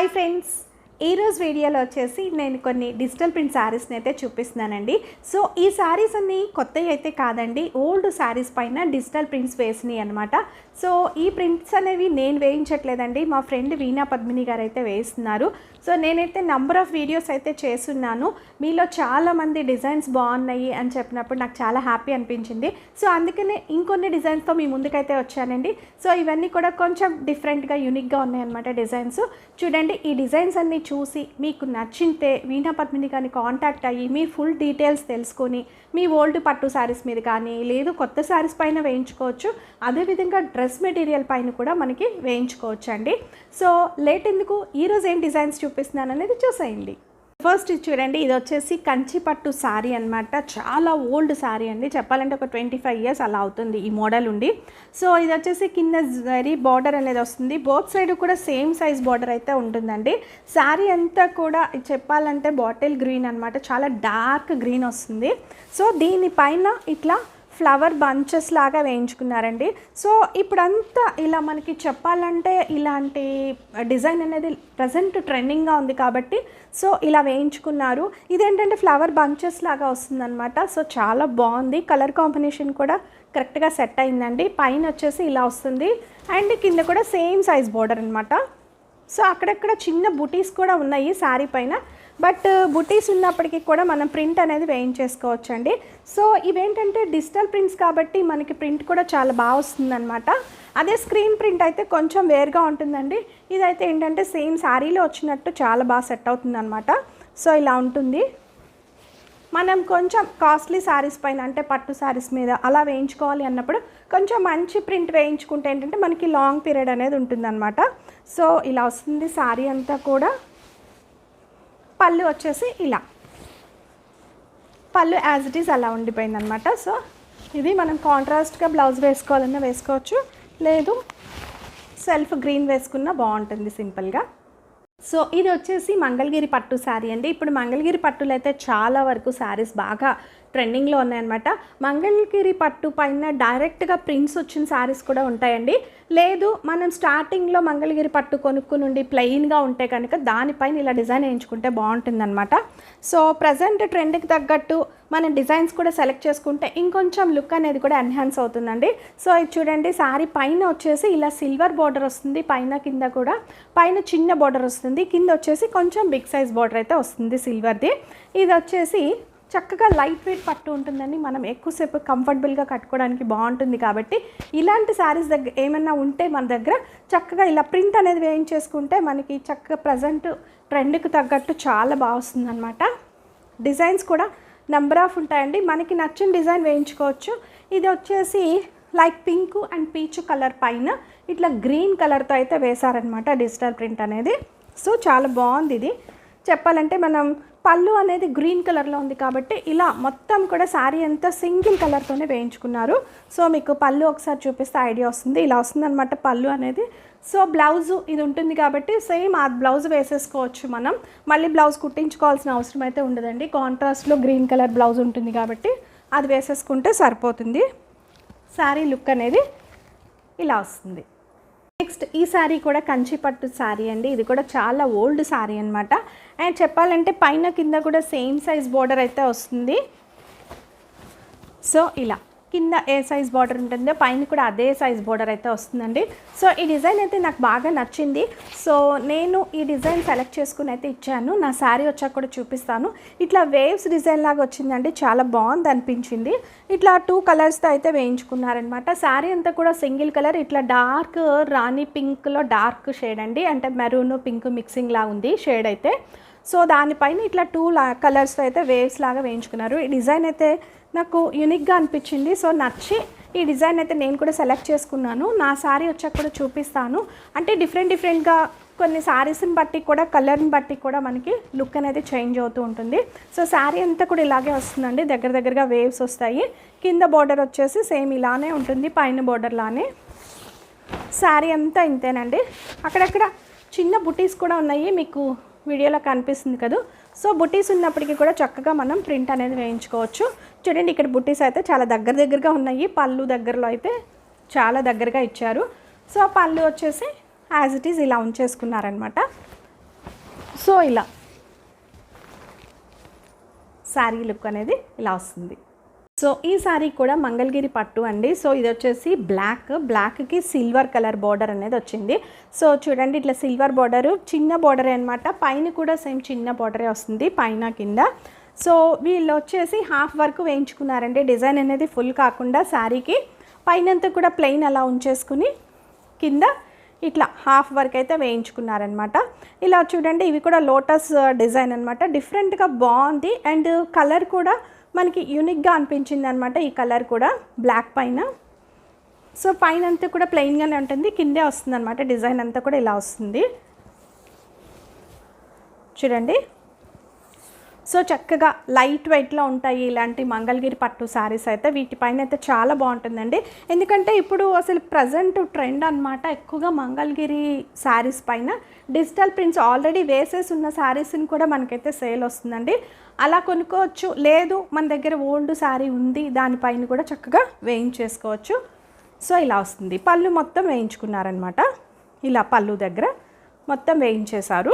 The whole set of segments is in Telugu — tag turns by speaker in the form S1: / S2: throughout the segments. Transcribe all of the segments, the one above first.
S1: Bye friends. ఈరోజు వీడియోలో వచ్చేసి నేను కొన్ని డిజిటల్ ప్రింట్ శారీస్ని అయితే చూపిస్తున్నానండి. సో ఈ శారీస్ అన్ని కొత్తవి అయితే కాదండి. ఓల్డ్ శారీస్ పైన డిజిటల్ ప్రింట్స్ వేసినాయి అనమాట సో ఈ ప్రింట్స్ అనేవి నేను వేయించట్లేదండి. మా ఫ్రెండ్ వీణా పద్మిని గారు అయితే వేస్తున్నారు. సో నేనైతే నంబర్ ఆఫ్ వీడియోస్ అయితే చేస్తున్నాను. మీలో చాలామంది డిజైన్స్ బాగున్నాయి అని చెప్పినప్పుడు నాకు చాలా హ్యాపీ అనిపించింది. సో అందుకనే ఇంకొన్ని డిజైన్స్తో మీ ముందుకైతే వచ్చానండి. సో ఇవన్నీ కూడా కొంచెం డిఫరెంట్గా యూనిక్గా ఉన్నాయన్నమాట డిజైన్స్. చూడండి ఈ డిజైన్స్ అన్నీ చూసి మీకు నచ్చితే వీణా పద్మిని కానీ కాంటాక్ట్ అయ్యి మీ ఫుల్ డీటెయిల్స్ తెలుసుకొని మీ ఓల్డ్ పట్టు శారీస్ మీద కానీ లేదు కొత్త శారీస్ పైన వేయించుకోవచ్చు. అదేవిధంగా డ్రెస్ మెటీరియల్ పైన కూడా మనకి వేయించుకోవచ్చు అండి సో లేట్ ఎందుకు ఈరోజు ఏం డిజైన్స్ చూపిస్తున్నాను అనేది చూసేయండి. ఫస్ట్ ఇది చూడండి ఇది వచ్చేసి కంచి పట్టు శారీ అనమాట చాలా ఓల్డ్ శారీ అండి. చెప్పాలంటే ఒక ట్వంటీ ఫైవ్ ఇయర్స్ అలా అవుతుంది ఈ మోడల్ ఉండి. సో ఇది వచ్చేసి కింద జరీ బార్డర్ అనేది వస్తుంది. బోత్ సైడ్ కూడా సేమ్ సైజ్ బార్డర్ అయితే ఉంటుందండి. శారీ అంతా కూడా చెప్పాలంటే బాటిల్ గ్రీన్ అనమాట చాలా డార్క్ గ్రీన్ వస్తుంది. సో దీనిపైన ఇట్లా ఫ్లవర్ బంచెస్ లాగా వేయించుకున్నారండి. సో ఇప్పుడంతా ఇలా మనకి చెప్పాలంటే ఇలాంటి డిజైన్ అనేది ప్రజెంట్ ట్రెండింగ్గా ఉంది కాబట్టి సో ఇలా వేయించుకున్నారు. ఇదేంటంటే ఫ్లవర్ బంచెస్ లాగా వస్తుందన్నమాట. సో చాలా బాగుంది. కలర్ కాంబినేషన్ కూడా కరెక్ట్గా సెట్ అయిందండి. పైన వచ్చేసి ఇలా వస్తుంది. అండ్ కింద కూడా సేమ్ సైజ్ బోర్డర్ అనమాట సో అక్కడక్కడ చిన్న బుటీస్ కూడా ఉన్నాయి శారీ పైన. బట్ బుటీస్ ఉన్నప్పటికీ కూడా మనం ప్రింట్ అనేది వేయించేసుకోవచ్చు అండి సో ఇవేంటంటే డిజిటల్ ప్రింట్స్ కాబట్టి మనకి ప్రింట్ కూడా చాలా బాగా వస్తుందన్నమాట. అదే స్క్రీన్ ప్రింట్ అయితే కొంచెం వేరుగా ఉంటుందండి. ఇదైతే ఏంటంటే సేమ్ శారీలో వచ్చినట్టు చాలా బాగా సెట్ అవుతుందన్నమాట. సో ఇలా ఉంటుంది. మనం కొంచెం కాస్ట్లీ శారీస్ పైన అంటే పట్టు శారీస్ మీద అలా వేయించుకోవాలి అన్నప్పుడు కొంచెం మంచి ప్రింట్ వేయించుకుంటే ఏంటంటే మనకి లాంగ్ పీరియడ్ అనేది ఉంటుందన్నమాట. సో ఇలా వస్తుంది శారీ అంతా కూడా. పళ్ళు వచ్చేసి ఇలా. పళ్ళు యాజ్ ఇట్ ఈస్ అలా ఉండిపోయింది అనమాట సో ఇది మనం కాంట్రాస్ట్గా బ్లౌజ్ వేసుకోవాలన్నా వేసుకోవచ్చు. లేదు సెల్ఫ్ గ్రీన్ వేసుకున్నా బాగుంటుంది సింపుల్గా సో ఇది వచ్చేసి మంగళగిరి పట్టు శారీ అండి. ఇప్పుడు మంగళగిరి పట్టులు అయితే చాలా వరకు శారీస్ బాగా ట్రెండింగ్లో ఉన్నాయన్నమాట. మంగళగిరి పట్టు పైన డైరెక్ట్గా ప్రింట్స్ వచ్చిన శారీస్ కూడా ఉంటాయండి. లేదు మనం స్టార్టింగ్లో మంగళగిరి పట్టు కొనుక్కుని ఉండి ప్లెయిన్గా ఉంటే కనుక దానిపైన ఇలా డిజైన్ వేయించుకుంటే బాగుంటుందన్నమాట. సో ప్రజెంట్ ట్రెండ్కి తగ్గట్టు మనం డిజైన్స్ కూడా సెలెక్ట్ చేసుకుంటే ఇంకొంచెం లుక్ అనేది కూడా ఎన్హాన్స్ అవుతుందండి. సో ఇది చూడండి శారీ పైన వచ్చేసి ఇలా సిల్వర్ బార్డర్ వస్తుంది పైన కింద కూడా. పైన చిన్న బార్డర్ వస్తుంది కింద వచ్చేసి కొంచెం బిగ్ సైజ్ బార్డర్ అయితే వస్తుంది సిల్వర్ది. ఇది వచ్చేసి చక్కగా లైట్ వెయిట్ పట్టు ఉంటుందండి. మనం ఎక్కువసేపు కంఫర్టబుల్గా కట్టుకోవడానికి బాగుంటుంది కాబట్టి ఇలాంటి శారీస్ దగ్గర ఏమైనా ఉంటే మన దగ్గర చక్కగా ఇలా ప్రింట్ అనేది వేయించేసుకుంటే మనకి చక్కగా ప్రజెంట్ ట్రెండ్కి తగ్గట్టు చాలా బాగా వస్తుందన్నమాట. డిజైన్స్ కూడా నెంబర్ ఆఫ్ ఉంటాయండి. మనకి నచ్చిన డిజైన్ వేయించుకోవచ్చు. ఇది వచ్చేసి like pink and peach colour పైన ఇట్లా గ్రీన్ కలర్తో అయితే వేశారనమాట డిజిటల్ ప్రింట్ అనేది. సో చాలా బాగుంది ఇది. చెప్పాలంటే మనం పళ్ళు అనేది గ్రీన్ కలర్లో ఉంది కాబట్టి ఇలా మొత్తం కూడా శారీ అంతా సింగిల్ కలర్తోనే వేయించుకున్నారు. సో మీకు పళ్ళు ఒకసారి చూపిస్తే ఐడియా వస్తుంది. ఇలా వస్తుందన్నమాట పళ్ళు అనేది. సో బ్లౌజు ఇది ఉంటుంది కాబట్టి సేమ్ ఆ బ్లౌజ్ వేసేసుకోవచ్చు మనం. మళ్ళీ బ్లౌజ్ కుట్టించుకోవాల్సిన అవసరం అయితే ఉండదండి. కాంట్రాస్ట్లో గ్రీన్ కలర్ బ్లౌజ్ ఉంటుంది కాబట్టి అది వేసేసుకుంటే సరిపోతుంది. శారీ లుక్ అనేది ఇలా వస్తుంది. నెక్స్ట్ ఈ శారీ కూడా కంచి పట్టు శారీ అండి. ఇది కూడా చాలా ఓల్డ్ శారీ అనమాట అండ్ చెప్పాలంటే పైన కింద కూడా సేమ్ సైజ్ బోర్డర్ అయితే వస్తుంది. సో ఇలా. కింద ఏ సైజ్ బార్డర్ ఉంటుందో పైన కూడా అదే సైజ్ బార్డర్ అయితే వస్తుందండి. సో ఈ డిజైన్ అయితే నాకు బాగా నచ్చింది. సో నేను ఈ డిజైన్ సెలెక్ట్ చేసుకుని అయితే ఇచ్చాను. నా శారీ వచ్చాక కూడా చూపిస్తాను. ఇట్లా వేవ్స్ డిజైన్ లాగా వచ్చిందండి. చాలా బాగుంది అనిపించింది. ఇట్లా టూ కలర్స్తో అయితే వేయించుకున్నారనమాట శారీ అంతా కూడా సింగిల్ కలర్ ఇట్లా డార్క్ రాణి పింక్లో డార్క్ షేడ్ అండి. అంటే మెరూన్ పింక్ మిక్సింగ్ లా ఉంది షేడ్ అయితే. సో దానిపైన ఇట్లా టూ లా కలర్స్తో అయితే వేవ్స్ లాగా వేయించుకున్నారు. ఈ డిజైన్ అయితే నాకు యూనిక్గా అనిపించింది. సో నచ్చి ఈ డిజైన్ అయితే నేను కూడా సెలెక్ట్ చేసుకున్నాను. నా శారీ వచ్చాక కూడా చూపిస్తాను. అంటే డిఫరెంట్ డిఫరెంట్గా కొన్ని శారీస్ని బట్టి కూడా కలర్ని బట్టి కూడా మనకి లుక్ అనేది చేంజ్ అవుతూ ఉంటుంది. సో శారీ అంతా కూడా ఇలాగే వస్తుందండి. దగ్గర దగ్గరగా వేవ్స్ వస్తాయి. కింద బార్డర్ వచ్చేసి సేమ్ ఇలానే ఉంటుంది. పైన బార్డర్ లానే. శారీ అంతా ఇంతేనండి. అక్కడక్కడ చిన్న బుటీస్ కూడా ఉన్నాయి. మీకు వీడియోలో కనిపిస్తుంది కదా. సో బుటీస్ ఉన్నప్పటికీ కూడా చక్కగా మనం ప్రింట్ అనేది వేయించుకోవచ్చు. చూడండి ఇక్కడ బుటీస్ అయితే చాలా దగ్గర దగ్గరగా ఉన్నాయి. పళ్ళు దగ్గరలో అయితే చాలా దగ్గరగా ఇచ్చారు. సో పళ్ళు వచ్చేసి యాజ్ ఇట్ ఈజ్ ఇలా ఉంచేసుకున్నారనమాట సో ఇలా. శారీ లుక్ అనేది ఇలా వస్తుంది. సో ఈ శారీ కూడా మంగళగిరి పట్టు అండి. సో ఇది వచ్చేసి బ్లాక్ బ్లాక్కి సిల్వర్ కలర్ బార్డర్ అనేది వచ్చింది. సో చూడండి ఇట్లా సిల్వర్ బార్డర్ చిన్న బార్డరే అనమాట పైన కూడా సేమ్ చిన్న బార్డరే వస్తుంది పైన కింద. సో వీళ్ళు వచ్చేసి హాఫ్ వర్క్ వేయించుకున్నారండి. డిజైన్ అనేది ఫుల్ కాకుండా శారీకి పైనంతా కూడా ప్లెయిన్ అలా ఉంచేసుకుని కింద ఇట్లా హాఫ్ వర్క్ అయితే వేయించుకున్నారనమాట ఇలా చూడండి ఇవి కూడా లోటస్ డిజైన్ అనమాట డిఫరెంట్గా బాగుంది. అండ్ కలర్ కూడా మనకి యూనిక్గా అనిపించింది అనమాట ఈ కలర్ కూడా బ్లాక్ పైన. సో పైన అంతా కూడా ప్లెయిన్గానే ఉంటుంది కిందే వస్తుంది అనమాట డిజైన్ అంతా కూడా ఇలా వస్తుంది. చూడండి. సో చక్కగా లైట్ వెయిట్లో ఉంటాయి ఇలాంటి మంగళగిరి పట్టు శారీస్ అయితే. వీటిపైన అయితే చాలా బాగుంటుందండి. ఎందుకంటే ఇప్పుడు అసలు ప్రజెంట్ ట్రెండ్ అనమాట ఎక్కువగా మంగళగిరి శారీస్ పైన. డిజిటల్ ప్రింట్స్ ఆల్రెడీ వేసేసి ఉన్న శారీస్ని కూడా మనకైతే సేల్ వస్తుందండి. అలా కొనుక్కోవచ్చు. లేదు మన దగ్గర ఓల్డ్ శారీ ఉంది దానిపైన కూడా చక్కగా వేయించేసుకోవచ్చు. సో ఇలా వస్తుంది. పళ్ళు మొత్తం వేయించుకున్నారనమాట ఇలా పళ్ళు దగ్గర మొత్తం వేయించేశారు.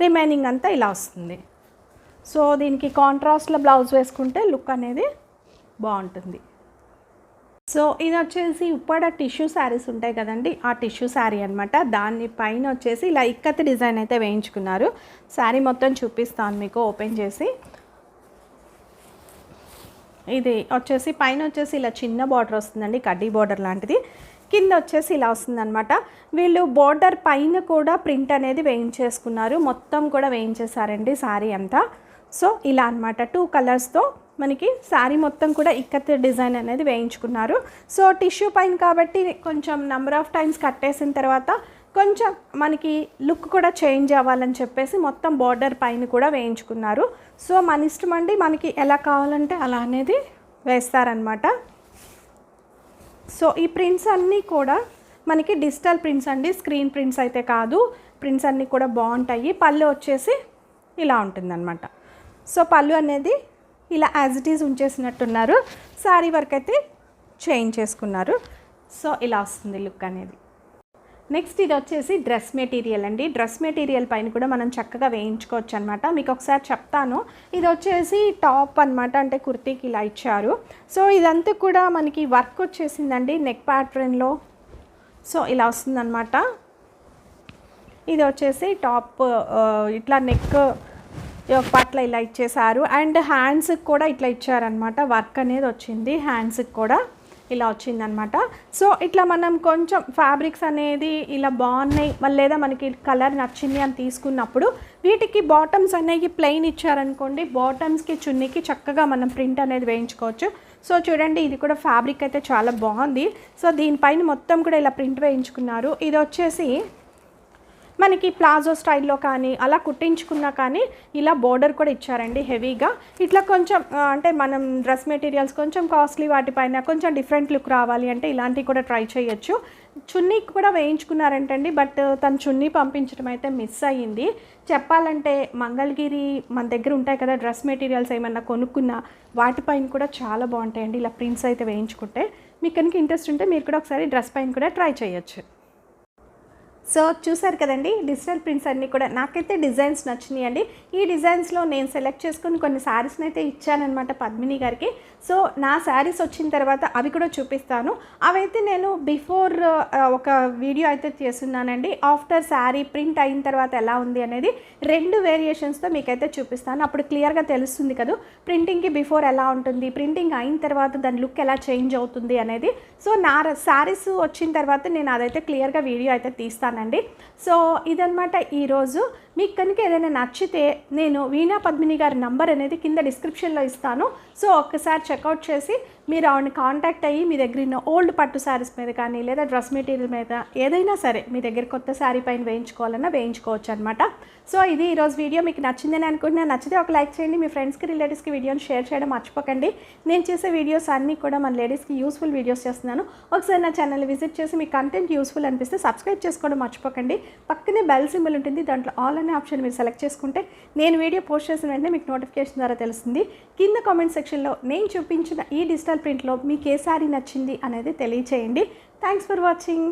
S1: రిమైనింగ్ అంతా ఇలా వస్తుంది. సో దీనికి కాంట్రాస్ట్లో బ్లౌజ్ వేసుకుంటే లుక్ అనేది బాగుంటుంది. సో ఇది వచ్చేసి ఉప్పాడ టిష్యూ శారీస్ ఉంటాయి కదండి. ఆ టిష్యూ శారీ అనమాట దాన్ని పైన వచ్చేసి ఇలా ఇక్కత్ డిజైన్ అయితే వేయించుకున్నారు. శారీ మొత్తం చూపిస్తాను మీకు ఓపెన్ చేసి. ఇది వచ్చేసి పైన వచ్చేసి ఇలా చిన్న బార్డర్ వస్తుందండి కడ్డీ బార్డర్ లాంటిది. కింద వచ్చేసి ఇలా వస్తుందన్నమాట. వీళ్ళు బార్డర్ పైన కూడా ప్రింట్ అనేది వేయించేసుకున్నారు. మొత్తం కూడా వేయించేసారండి శారీ అంతా. సో ఇలా అనమాట టూ కలర్స్తో మనకి శారీ మొత్తం కూడా ఇక్కత్ డిజైన్ అనేది వేయించుకున్నారు. సో టిష్యూ పైన కాబట్టి కొంచెం నెంబర్ ఆఫ్ టైమ్స్ కట్టేసిన తర్వాత కొంచెం మనకి లుక్ కూడా చేంజ్ అవ్వాలని చెప్పేసి మొత్తం బార్డర్ పైన కూడా వేయించుకున్నారు. సో మన ఇష్టం అండి మనకి ఎలా కావాలంటే అలా అనేది వేస్తారనమాట సో ఈ ప్రింట్స్ అన్నీ కూడా మనకి డిజిటల్ ప్రింట్స్ అండి స్క్రీన్ ప్రింట్స్ అయితే కాదు. ప్రింట్స్ అన్నీ కూడా బాగుంటాయి. పళ్ళు వచ్చేసి ఇలా ఉంటుందన్నమాట. సో పళ్ళు అనేది ఇలా యాజ్ ఇట్ ఈజ్ ఉంచేసినట్టున్నారు. శారీ వర్క్ అయితే చేంజ్ చేసుకున్నారు. సో ఇలా వస్తుంది లుక్ అనేది. నెక్స్ట్ ఇది వచ్చేసి డ్రెస్ మెటీరియల్ అండి. డ్రెస్ మెటీరియల్ పైన కూడా మనం చక్కగా వేయించుకోవచ్చు అనమాట మీకు ఒకసారి చెప్తాను. ఇది వచ్చేసి టాప్ అనమాట అంటే కుర్తీకి ఇలా ఇచ్చారు. సో ఇదంతా కూడా మనకి వర్క్ వచ్చేసిందండి నెక్ ప్యాటర్న్లో సో ఇలా వస్తుందన్నమాట. ఇది వచ్చేసి టాప్ ఇట్లా నెక్ పట్ల ఇలా ఇచ్చేసారు అండ్ హ్యాండ్స్కి కూడా ఇట్లా ఇచ్చారనమాట వర్క్ అనేది వచ్చింది. హ్యాండ్స్కి కూడా ఇలా వచ్చిందనమాట సో ఇట్లా మనం కొంచెం ఫ్యాబ్రిక్స్ అనేది ఇలా బాగున్నాయి. మళ్ళీ లేదా మనకి కలర్ నచ్చింది అని తీసుకున్నప్పుడు వీటికి బాటమ్స్ అనేవి ప్లెయిన్ ఇచ్చారనుకోండి బాటమ్స్కి చున్నీకి చక్కగా మనం ప్రింట్ అనేది వేయించుకోవచ్చు. సో చూడండి ఇది కూడా ఫ్యాబ్రిక్ అయితే చాలా బాగుంది. సో దీనిపైన మొత్తం కూడా ఇలా ప్రింట్ వేయించుకున్నారు. ఇది వచ్చేసి మనకి ప్లాజో స్టైల్లో కానీ అలా కుట్టించుకున్నా కానీ ఇలా బోర్డర్ కూడా ఇచ్చారండి హెవీగా. ఇట్లా కొంచెం అంటే మనం డ్రెస్ మెటీరియల్స్ కొంచెం కాస్ట్లీ వాటిపైన కొంచెం డిఫరెంట్ లుక్ రావాలి అంటే ఇలాంటివి కూడా ట్రై చేయొచ్చు. చున్నీ కూడా వేయించుకున్నారంటండి బట్ తను చున్నీ పంపించడం అయితే మిస్ అయ్యింది. చెప్పాలంటే మంగళగిరి మన దగ్గర ఉంటాయి కదా డ్రెస్ మెటీరియల్స్ ఏమన్నా కొనుక్కున్నా వాటిపైన కూడా చాలా బాగుంటాయండి. ఇలా ప్రింట్స్ అయితే వేయించుకుంటే. మీకు కనుక ఇంట్రెస్ట్ ఉంటే మీరు కూడా ఒకసారి డ్రెస్ పైన కూడా ట్రై చేయొచ్చు. సో చూసారు కదండి డిజిటల్ ప్రింట్స్ అన్నీ కూడా నాకైతే డిజైన్స్ నచ్చినాయి అండి ఈ డిజైన్స్లో నేను సెలెక్ట్ చేసుకుని కొన్ని శారీస్ని అయితే ఇచ్చానమాట పద్మిని గారికి. సో నా శారీస్ వచ్చిన తర్వాత అవి కూడా చూపిస్తాను. అవైతే నేను బిఫోర్ ఒక వీడియో అయితే చేస్తున్నానండి. ఆఫ్టర్ శారీ ప్రింట్ అయిన తర్వాత ఎలా ఉంది అనేది రెండు వేరియేషన్స్తో మీకైతే చూపిస్తాను. అప్పుడు క్లియర్గా తెలుస్తుంది కదా ప్రింటింగ్కి బిఫోర్ ఎలా ఉంటుంది ప్రింటింగ్ అయిన తర్వాత దాని లుక్ ఎలా చేంజ్ అవుతుంది అనేది. సో నా శారీస్ వచ్చిన తర్వాత నేను అదైతే క్లియర్గా వీడియో అయితే తీస్తాను అండి సో ఇదనమాట ఈరోజు మీకు కనుక ఏదైనా నచ్చితే నేను వీణా పద్మిని గారి నంబర్ అనేది కింద డిస్క్రిప్షన్లో ఇస్తాను. సో ఒక్కసారి చెక్అవుట్ చేసి మీరు ఆవిడని కాంటాక్ట్ అయ్యి మీ దగ్గర ఉన్న ఓల్డ్ పట్టు శారీస్ మీద కానీ లేదా డ్రెస్ మెటీరియల్ మీద ఏదైనా సరే మీ దగ్గర కొత్త శారీ పైన వేయించుకోవాలన్నా వేయించుకోవచ్చు అనమాట సో ఇది ఈరోజు వీడియో. మీకు నచ్చిందని అనుకుంటున్నాను నచ్చితే ఒక లైక్ చేయండి. మీ ఫ్రెండ్స్కి రిలేటివ్స్కి వీడియోని షేర్ చేయడం మర్చిపోకండి. నేను చేసే వీడియోస్ అన్నీ కూడా మన లేడీస్కి యూస్ఫుల్ వీడియోస్ చేస్తున్నాను. ఒకసారి నా ఛానల్ విజిట్ చేసి మీ కంటెంట్ యూస్ఫుల్ అనిపిస్తే సబ్స్క్రైబ్ చేసుకోవడం మర్చిపోకండి. పక్కనే బెల్ సింబల్ ఉంటుంది దాంట్లో ఆల్ అనే ఆప్షన్ మీరు సెలెక్ట్ చేసుకుంటే నేను వీడియో పోస్ట్ చేసిన వెంటనే మీకు నోటిఫికేషన్ ద్వారా తెలుస్తుంది. కింద కామెంట్ సెక్షన్లో నేను చూపించిన ఈ డిజిటల్ ప్రింట్లో మీకు ఏ శారీ నచ్చింది అనేది తెలియచేయండి. Thanks for watching